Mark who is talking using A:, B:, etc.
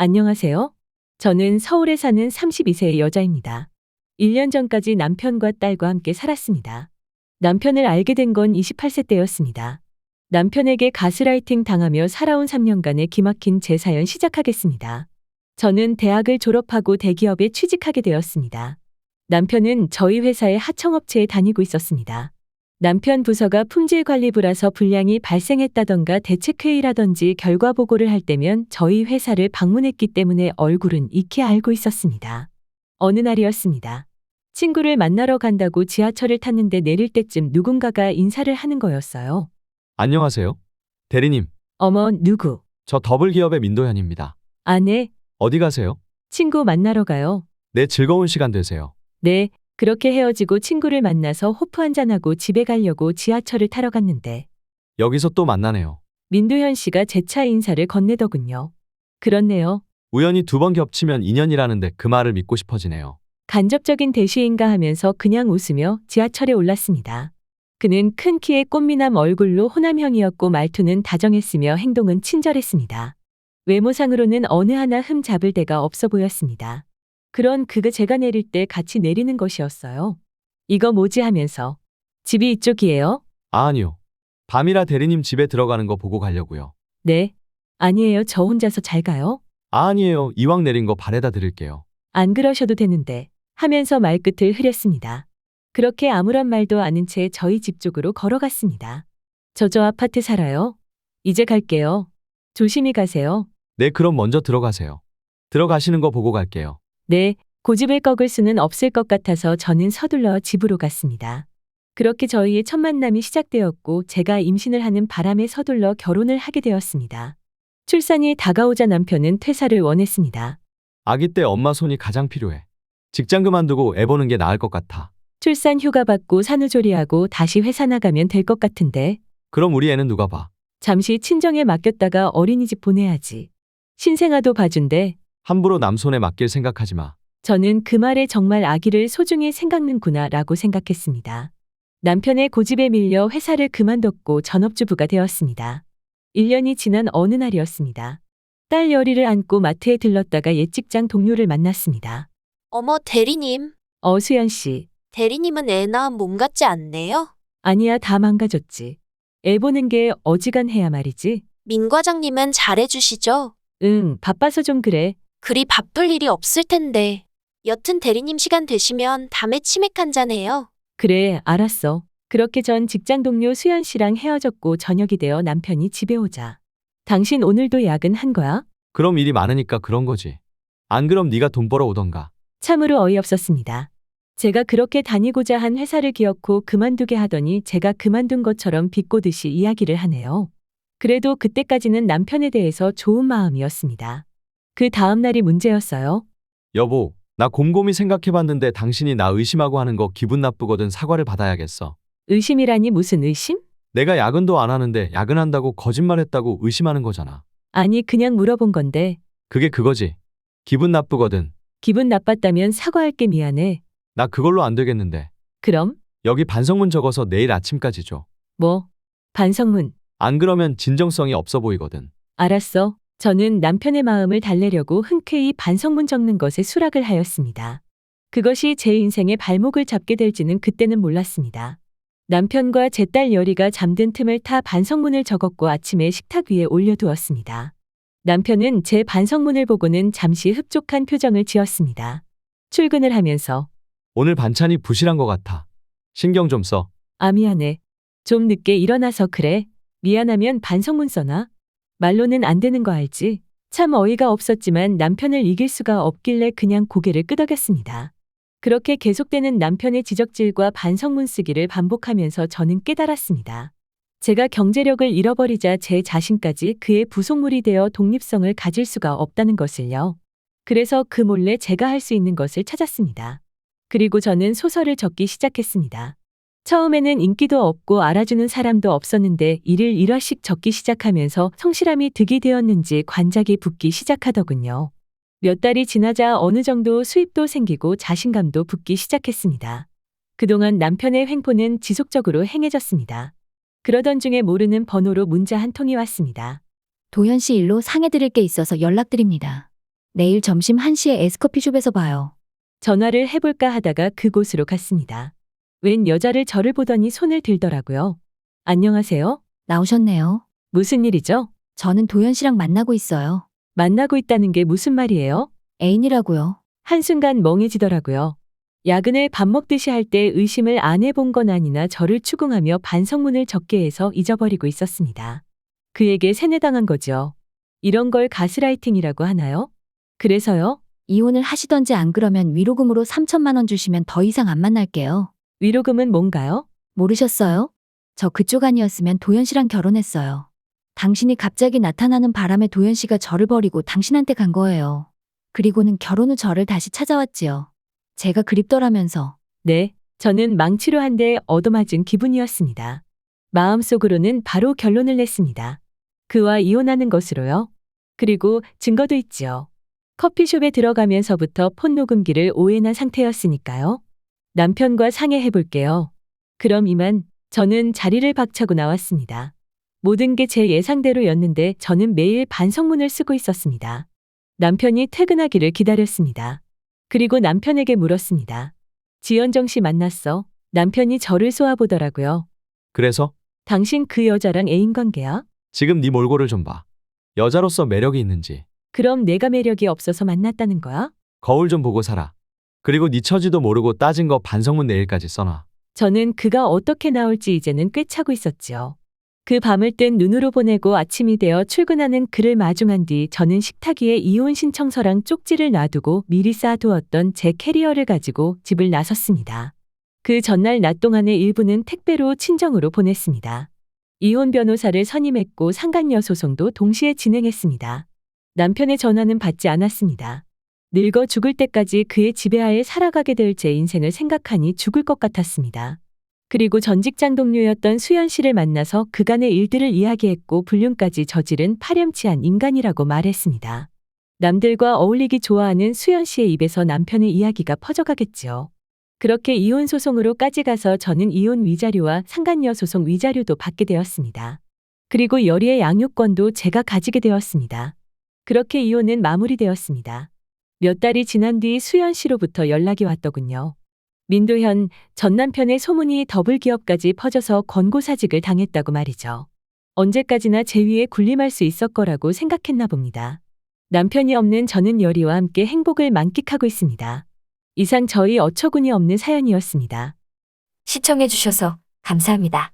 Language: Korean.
A: 안녕하세요. 저는 서울에 사는 32세의 여자입니다. 1년 전까지 남편과 딸과 함께 살았습니다. 남편을 알게 된 건 28세 때였습니다. 남편에게 가스라이팅 당하며 살아온 3년간의 기막힌 제 사연 시작하겠습니다. 저는 대학을 졸업하고 대기업에 취직하게 되었습니다. 남편은 저희 회사의 하청업체에 다니고 있었습니다. 남편 부서가 품질관리부라서 불량이 발생했다던가 대책회의라든지 결과 보고를 할 때면 저희 회사를 방문했기 때문에 얼굴은 익히 알고 있었습니다. 어느 날이었습니다. 친구를 만나러 간다고 지하철을 탔는데 내릴 때쯤 누군가가 인사를 하는 거였어요.
B: 안녕하세요. 대리님,
A: 어머, 누구?
B: 저 더블 기업의 민도현입니다.
A: 아내,
B: 어디 가세요?
A: 친구 만나러 가요.
B: 네, 즐거운 시간 되세요.
A: 네, 그렇게 헤어지고 친구를 만나서 호프 한잔하고 집에 가려고 지하철을 타러 갔는데
B: 여기서 또 만나네요.
A: 민두현 씨가 제차 인사를 건네더군요. 그렇네요.
B: 우연히 두 번 겹치면 인연이라는데 그 말을 믿고 싶어지네요.
A: 간접적인 대시인가 하면서 그냥 웃으며 지하철에 올랐습니다. 그는 큰 키에 꽃미남 얼굴로 호남형이었고 말투는 다정했으며 행동은 친절했습니다. 외모상으로는 어느 하나 흠 잡을 데가 없어 보였습니다. 그런 그가 제가 내릴 때 같이 내리는 것이었어요. 이거 뭐지 하면서 집이 이쪽이에요?
B: 아, 아니요. 밤이라 대리님 집에 들어가는 거 보고 가려고요.
A: 네. 아니에요. 저 혼자서 잘 가요?
B: 아, 아니에요. 이왕 내린 거 발에다 드릴게요.
A: 안 그러셔도 되는데 하면서 말끝을 흐렸습니다. 그렇게 아무런 말도 않은 채 저희 집 쪽으로 걸어갔습니다. 저 저 아파트 살아요. 이제 갈게요. 조심히 가세요.
B: 네, 그럼 먼저 들어가세요. 들어가시는 거 보고 갈게요.
A: 네, 고집을 꺾을 수는 없을 것 같아서 저는 서둘러 집으로 갔습니다. 그렇게 저희의 첫 만남이 시작되었고 제가 임신을 하는 바람에 서둘러 결혼을 하게 되었습니다. 출산이 다가오자 남편은 퇴사를 원했습니다.
B: 아기 때 엄마 손이 가장 필요해. 직장 그만두고 애 보는 게 나을 것 같아.
A: 출산 휴가 받고 산후조리하고 다시 회사 나가면 될 것 같은데
B: 그럼 우리 애는 누가 봐?
A: 잠시 친정에 맡겼다가 어린이집 보내야지. 신생아도 봐준대.
B: 함부로 남 손에 맡길 생각하지 마.
A: 저는 그 말에 정말 아기를 소중히 생각는구나 라고 생각했습니다. 남편의 고집에 밀려 회사를 그만뒀고 전업주부가 되었습니다. 1년이 지난 어느 날이었습니다. 딸 열이를 안고 마트에 들렀다가 옛 직장 동료를 만났습니다.
C: 어머, 대리님.
A: 어수연 씨.
C: 대리님은 애 낳은 몸 같지 않네요?
A: 아니야, 다 망가졌지. 애 보는 게 어지간해야 말이지.
C: 민 과장님은 잘해주시죠?
A: 응, 바빠서 좀 그래.
C: 그리 바쁠 일이 없을 텐데. 여튼 대리님 시간 되시면 밤에 치맥 한 잔 해요.
A: 그래, 알았어. 그렇게 전 직장 동료 수연 씨랑 헤어졌고 저녁이 되어 남편이 집에 오자. 당신 오늘도 야근한 거야?
B: 그럼 일이 많으니까 그런 거지. 안 그럼 네가 돈 벌어 오던가.
A: 참으로 어이없었습니다. 제가 그렇게 다니고자 한 회사를 기어코 그만두게 하더니 제가 그만둔 것처럼 비꼬듯이 이야기를 하네요. 그래도 그때까지는 남편에 대해서 좋은 마음이었습니다. 그 다음 날이 문제였어요.
B: 여보, 나 곰곰이 생각해봤는데 당신이 나 의심하고 하는 거 기분 나쁘거든 사과를 받아야겠어.
A: 의심이라니 무슨 의심?
B: 내가 야근도 안 하는데 야근한다고 거짓말했다고 의심하는 거잖아.
A: 아니, 그냥 물어본 건데,
B: 그게 그거지. 기분 나쁘거든.
A: 기분 나빴다면 사과할게 미안해.
B: 나 그걸로 안 되겠는데.
A: 그럼,
B: 여기 반성문 적어서 내일 아침까지 줘.
A: 뭐, 반성문,
B: 안 그러면 진정성이 없어 보이거든.
A: 알았어. 저는 남편의 마음을 달래려고 흔쾌히 반성문 적는 것에 수락을 하였습니다. 그것이 제 인생의 발목을 잡게 될지는 그때는 몰랐습니다. 남편과 제 딸 여리가 잠든 틈을 타 반성문을 적었고 아침에 식탁 위에 올려두었습니다. 남편은 제 반성문을 보고는 잠시 흡족한 표정을 지었습니다. 출근을 하면서
B: 오늘 반찬이 부실한 것 같아. 신경 좀 써.
A: 아 미안해. 좀 늦게 일어나서 그래. 미안하면 반성문 써놔. 말로는 안 되는 거 알지? 참 어이가 없었지만 남편을 이길 수가 없길래 그냥 고개를 끄덕였습니다. 그렇게 계속되는 남편의 지적질과 반성문 쓰기를 반복하면서 저는 깨달았습니다. 제가 경제력을 잃어버리자 제 자신까지 그의 부속물이 되어 독립성을 가질 수가 없다는 것을요. 그래서 그 몰래 제가 할 수 있는 것을 찾았습니다. 그리고 저는 소설을 적기 시작했습니다. 처음에는 인기도 없고 알아주는 사람도 없었는데 일을 일화씩 적기 시작하면서 성실함이 득이 되었는지 관작이 붙기 시작하더군요. 몇 달이 지나자 어느 정도 수입도 생기고 자신감도 붙기 시작했습니다. 그동안 남편의 횡포는 지속적으로 행해졌습니다. 그러던 중에 모르는 번호로 문자 한 통이 왔습니다.
D: 도현 씨 일로 상해드릴 게 있어서 연락드립니다. 내일 점심 1시에 에스커피숍에서 봐요.
A: 전화를 해볼까 하다가 그곳으로 갔습니다. 웬 여자를 저를 보더니 손을 들더라고요. 안녕하세요.
D: 나오셨네요.
A: 무슨 일이죠?
D: 저는 도현 씨랑 만나고 있어요.
A: 만나고 있다는 게 무슨 말이에요?
D: 애인이라고요.
A: 한순간 멍해지더라고요. 야근을 밥 먹듯이 할 때 의심을 안 해본 건 아니나 저를 추궁하며 반성문을 적게 해서 잊어버리고 있었습니다. 그에게 세뇌당한 거죠. 이런 걸 가스라이팅이라고 하나요? 그래서요?
D: 이혼을 하시던지 안 그러면 위로금으로 3천만 원 주시면 더 이상 안 만날게요.
A: 위로금은 뭔가요?
D: 모르셨어요? 저 그쪽 아니었으면 도현 씨랑 결혼했어요. 당신이 갑자기 나타나는 바람에 도현 씨가 저를 버리고 당신한테 간 거예요. 그리고는 결혼 후 저를 다시 찾아왔지요. 제가 그립더라면서.
A: 네, 저는 망치로 한 대 얻어맞은 기분이었습니다. 마음속으로는 바로 결론을 냈습니다. 그와 이혼하는 것으로요. 그리고 증거도 있지요. 커피숍에 들어가면서부터 폰 녹음기를 오해한 상태였으니까요. 남편과 상의해 볼게요. 그럼 이만 저는 자리를 박차고 나왔습니다. 모든 게 제 예상대로였는데 저는 매일 반성문을 쓰고 있었습니다. 남편이 퇴근하기를 기다렸습니다. 그리고 남편에게 물었습니다. 지연정 씨 만났어. 남편이 저를 쏘아보더라고요.
B: 그래서
A: 당신 그 여자랑 애인 관계야?
B: 지금 네 몰골을 좀 봐. 여자로서 매력이 있는지
A: 그럼 내가 매력이 없어서 만났다는 거야?
B: 거울 좀 보고 살아. 그리고 네 처지도 모르고 따진 거 반성문 내일까지 써놔.
A: 저는 그가 어떻게 나올지 이제는 꿰차고 있었지요. 그 밤을 뜬 눈으로 보내고 아침이 되어 출근하는 그를 마중한 뒤 저는 식탁 위에 이혼 신청서랑 쪽지를 놔두고 미리 쌓아두었던 제 캐리어를 가지고 집을 나섰습니다. 그 전날 낮 동안의 일부는 택배로 친정으로 보냈습니다. 이혼 변호사를 선임했고 상간녀 소송도 동시에 진행했습니다. 남편의 전화는 받지 않았습니다. 늙어 죽을 때까지 그의 지배하에 살아가게 될 제 인생을 생각하니 죽을 것 같았습니다. 그리고 전 직장 동료였던 수연 씨를 만나서 그간의 일들을 이야기했고 불륜까지 저지른 파렴치한 인간이라고 말했습니다. 남들과 어울리기 좋아하는 수연 씨의 입에서 남편의 이야기가 퍼져가겠지요. 그렇게 이혼 소송으로까지 가서 저는 이혼 위자료와 상간녀 소송 위자료도 받게 되었습니다. 그리고 여리의 양육권도 제가 가지게 되었습니다. 그렇게 이혼은 마무리되었습니다. 몇 달이 지난 뒤 수연 씨로부터 연락이 왔더군요. 민도현 전 남편의 소문이 더블 기업까지 퍼져서 권고사직을 당했다고 말이죠. 언제까지나 제 위에 군림할 수 있을 거라고 생각했나 봅니다. 남편이 없는 저는 여리와 함께 행복을 만끽하고 있습니다. 이상 저희 어처구니 없는 사연이었습니다.
E: 시청해주셔서 감사합니다.